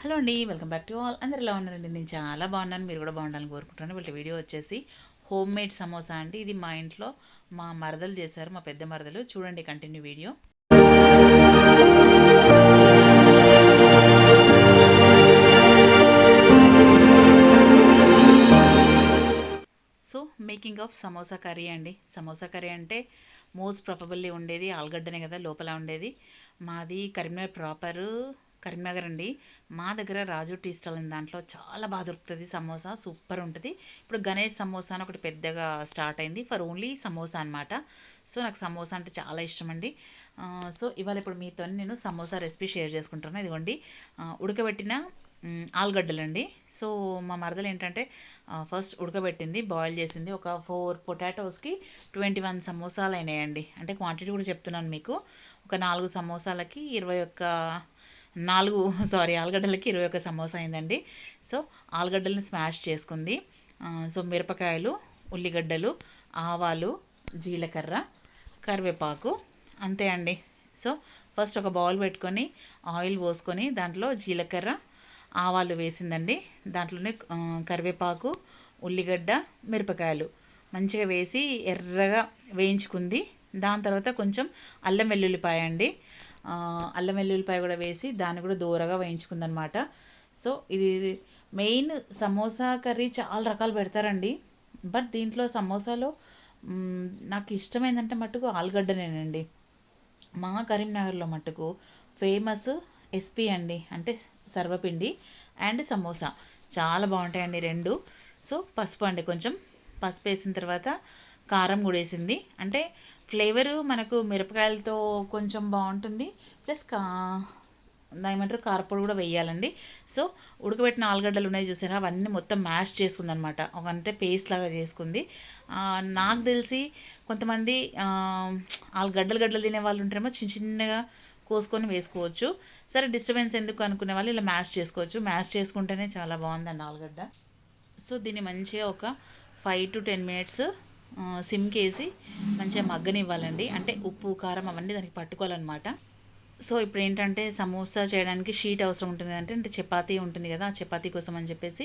Hello అండి welcome back to all. అందరు ఎలా ఉన్నారండి? నేను చాలా బాగున్నాను. మీరు కూడా బాగుండాలని కోరుకుంటున్నాను. వీళ్ళ వీడియో వచ్చేసి హోమ్ మేడ్ సమోసా అండి. ఇది మా ఇంట్లో మా మరదలు చేశారు మా పెద్ద మరదలు. చూడండి continue video. So making of samosa curry అండి. సమోసా కర్రీ అంటే మోస్ట్ ప్రాబబుల్లీ ఉండేది ఆలుగడ్డనే కదా లోపల ఉండేది. మాది కరీంనగర్ ప్రాపర్ కరీంనగర్ అండి మా దగ్గర రాజు టీ స్టాల్ ఉంది. దాంట్లో చాలా బాగా దొరుకుతుంది. సమోసా సూపర్ ఉంటుంది. ఇప్పుడు గణేష్ సమోసా అని ఒకటి పెద్దగా స్టార్ట్ అయింది. ఫర్ ఓన్లీ సమోసా అనమాట సో నాకు సమోసా అంటే చాలా ఇష్టం అండి సో ఇవాళ ఇప్పుడు మీతో నేను సమోసా రెసిపీ షేర్ చేసుకుంటున్నాను. ఇదిగోండి. ఉడకబెట్టిన ఆలుగడ్డలండి. సో మా మరదలు ఏంటంటే ఫస్ట్ ఉడకబెట్టింది బాయిల్ చేసింది. ఒక ఫోర్ పొటాటోస్కి ట్వంటీ వన్ సమోసాలు అయినాయండి. అంటే క్వాంటిటీ కూడా చెప్తున్నాను మీకు. ఒక నాలుగు సమోసాలకి ఇరవై ఒక్క నాలుగు సారీ ఆలుగడ్డలకి ఇరవై ఒక సమోసా అయిందండి. సో ఆలుగడ్డలను స్మాష్ చేసుకుంది. సో మిరపకాయలు ఉల్లిగడ్డలు ఆవాలు జీలకర్ర కరివేపాకు అంతే అండి. సో ఫస్ట్ ఒక బౌల్ పెట్టుకొని ఆయిల్ పోసుకొని దాంట్లో జీలకర్ర ఆవాలు వేసిందండి. దాంట్లోనే కరివేపాకు ఉల్లిగడ్డ మిరపకాయలు. మంచిగా వేసి ఎర్రగా వేయించుకుంది. దాని తర్వాత కొంచెం అల్లం వెల్లుల్లిపాయ అండి. అల్లం వెల్లుల్లిపాయ కూడా వేసి దాన్ని కూడా దూరగా వేయించుకుందనమాట. సో ఇది మెయిన్ సమోసా కర్రీ చాలా రకాలు పెడతారండి. బట్ దీంట్లో సమోసాలో నాకు నాకు ఇష్టమైందంటే మట్టుకు ఆలుగడ్డనేనండి. మా కరీంనగర్లో మట్టుకు ఫేమస్ ఎస్పి అండి. అంటే సర్వపిండి అండ్ సమోసా. చాలా బాగుంటాయండి రెండు. సో పసుపు అండి కొంచెం. పసుపు వేసిన తర్వాత కారం కూడా వేసింది అంటే ఫ్లేవరు మనకు మిరపకాయలతో కొంచెం బాగుంటుంది. ప్లస్ కా ఏమంటారు? కారపొడి కూడా వేయాలండి. సో ఉడకబెట్టిన ఆలుగడ్డలు ఉన్నాయి చూసారా? అవన్నీ మొత్తం మ్యాష్ చేసుకుంది అనమాట ఒక అంటే పేస్ట్ లాగా చేసుకుంది. నాకు తెలిసి కొంతమంది ఆలుగడ్డలు గడ్డలు తినే వాళ్ళు ఉంటారేమో చిన్న చిన్నగా కోసుకొని వేసుకోవచ్చు. సరే డిస్టర్బెన్స్ ఎందుకు అనుకునే వాళ్ళు ఇలా మ్యాష్ చేసుకోవచ్చు. మ్యాష్ చేసుకుంటేనే చాలా బాగుందండి ఆలుగడ్డ. సో దీన్ని మంచిగా ఒక ఫైవ్ టు టెన్ మినిట్స్ సిమ్కి వేసి మంచిగా మగ్గనివ్వాలండి. అంటే ఉప్పు కారం అవన్నీ దానికి పట్టుకోవాలన్నమాట. సో ఇప్పుడు ఏంటంటే సమోసా చేయడానికి షీట్ అవసరం ఉంటుంది. అంటే అంటే చపాతీ ఉంటుంది కదా ఆ చపాతీ కోసం అని చెప్పేసి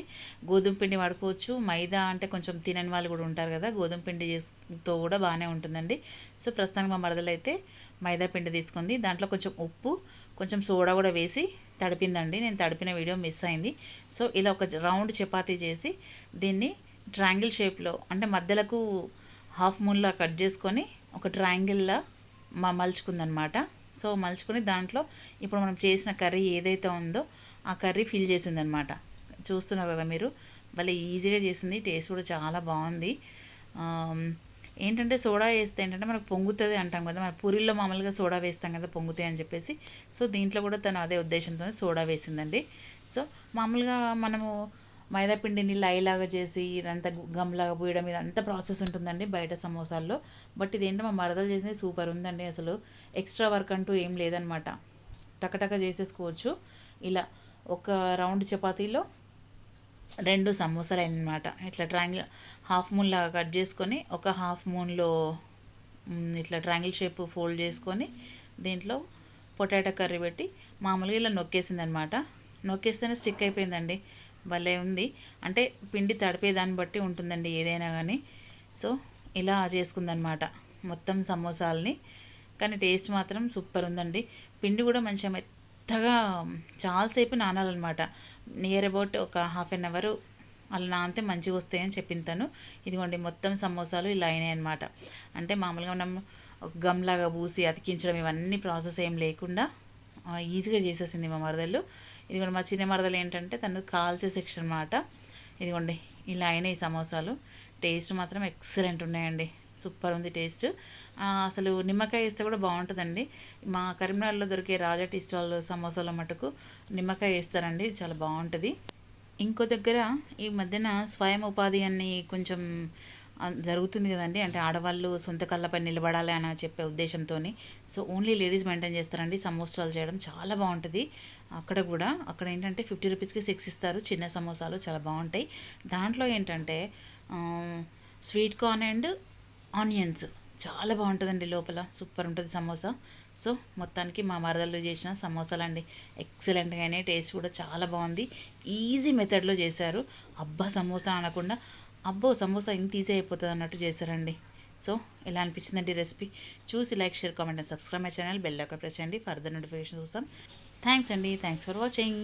గోధుమ పిండి వాడుకోవచ్చు. మైదా అంటే కొంచెం తినని వాళ్ళు కూడా ఉంటారు కదా గోధుమ పిండి చేస్తో కూడా బాగానే ఉంటుందండి. సో ప్రస్తుతానికి మా మరదలు అయితే మైదా పిండి తీసుకుంది. దాంట్లో కొంచెం ఉప్పు కొంచెం సోడా కూడా వేసి తడిపిందండి. నేను తడిపిన వీడియో మిస్ అయింది. సో ఇలా ఒక రౌండ్ చపాతీ చేసి దీన్ని ట్రయాంగిల్ షేప్లో అంటే మధ్యలకు హాఫ్ మూన్లా కట్ చేసుకొని ఒక ట్రయాంగిల్లా మా మలుచుకుందనమాట. సో మలుచుకుని దాంట్లో ఇప్పుడు మనం చేసిన కర్రీ ఏదైతే ఉందో ఆ కర్రీ ఫిల్ చేసిందనమాట. చూస్తున్నారు కదా మీరు? భలే ఈజీగా చేసింది. టేస్ట్ కూడా చాలా బాగుంది. ఏంటంటే సోడా వేస్తే ఏంటంటే మనకు పొంగుతుంది అంటాం కదా. మన పూరిల్లో మామూలుగా సోడా వేస్తాం కదా పొంగుతాయి అని చెప్పేసి. సో దీంట్లో కూడా తను అదే ఉద్దేశంతో సోడా వేసిందండి. సో మామూలుగా మనము మైదా పిండిని లైలాగా చేసి ఇదంతా గమ్లాగా పూయడం ఇదంతా ప్రాసెస్ ఉంటుందండి బయట సమోసాల్లో. బట్ ఇదేంటో మా మరదలు చేసింది సూపర్ ఉందండి అసలు. ఎక్స్ట్రా వర్క్ అంటూ ఏం లేదనమాట. టకటక చేసేసుకోవచ్చు. ఇలా ఒక రౌండ్ చపాతీలో రెండు సమోసాలు అన్నమాట ఇట్లా ట్రయాంగిల్ హాఫ్ మూన్ లాగా కట్ చేసుకొని ఒక హాఫ్ మూన్లో ఇట్లా ట్రయాంగిల్ షేప్ ఫోల్డ్ చేసుకొని దీంట్లో పొటాటో కర్రీ పెట్టి మామూలుగా ఇలా నొక్కేసింది అనమాట నొక్కేస్తేనే స్టిక్ అయిపోయిందండి. భలే ఉంది. అంటే పిండి తడిపే దాన్ని బట్టి ఉంటుందండి ఏదైనా కానీ సో ఇలా చేసుకుందనమాట మొత్తం సమోసాలని. కానీ టేస్ట్ మాత్రం సూపర్ ఉందండి. పిండి కూడా మంచిగా మెత్తగా చాలాసేపు నానాలన్నమాట. నియర్ అబౌట్ ఒక హాఫ్ అన్ అవర్ అలా నానితే మంచిగా వస్తాయని చెప్పింది తను ఇదిగోండి మొత్తం సమోసాలు ఇలా అయినాయి అనమాట అంటే మామూలుగా మనం ఒక గమ్లాగా పూసి అతికించడం ఇవన్నీ ప్రాసెస్ ఏం లేకుండా ఈజీగా చేసేసింది మా ఇదిగోండి మా చిన్న మరదలు ఏంటంటే తను కాల్చే సెక్షన్ అనమాట ఇదిగోండి ఇలా అయినాయి సమోసాలు. టేస్ట్ మాత్రం ఎక్సలెంట్ ఉన్నాయండి. సూపర్ ఉంది టేస్ట్ అసలు నిమ్మకాయ వేస్తే కూడా బాగుంటుందండి. మా కరీంనగర్లో దొరికే రాజా టీ స్టాల్ సమోసాల మటుకు నిమ్మకాయ వేస్తారండి చాలా బాగుంటుంది. ఇంకో దగ్గర ఈ మధ్యన స్వయం ఉపాధి అని కొంచెం జరుగుతుంది కదండి. అంటే ఆడవాళ్ళు సొంత కళ్ళపై నిలబడాలి అని చెప్పే ఉద్దేశంతో సో ఓన్లీ లేడీస్ మెయింటైన్ చేస్తారండి. సమోసాలు చేయడం చాలా బాగుంటుంది. అక్కడ కూడా అక్కడ ఏంటంటే ఫిఫ్టీ రూపీస్కి సిక్స్ ఇస్తారు. చిన్న సమోసాలు చాలా బాగుంటాయి. దాంట్లో ఏంటంటే స్వీట్ కార్న్ అండ్ ఆనియన్స్. చాలా బాగుంటుందండి లోపల. సూపర్ ఉంటుంది సమోసా. సో మొత్తానికి మా మరదలు చేసిన సమోసాలు అండి ఎక్సలెంట్గానే టేస్ట్ కూడా చాలా బాగుంది. ఈజీ మెథడ్లో చేశారు. అబ్బా సమోసా అనకుండా అబ్బో సమోసా ఇంత ఈజీ అయిపోతుంది అన్నట్టు చేశారండి. సో ఎలా అనిపించిందండి రెసిపీ చూసి like share comment and subscribe my channel bell icon press చేయండి. ఫర్దర్ నోటిఫికేషన్ కోసం. థ్యాంక్స్ అండి. Thanks for watching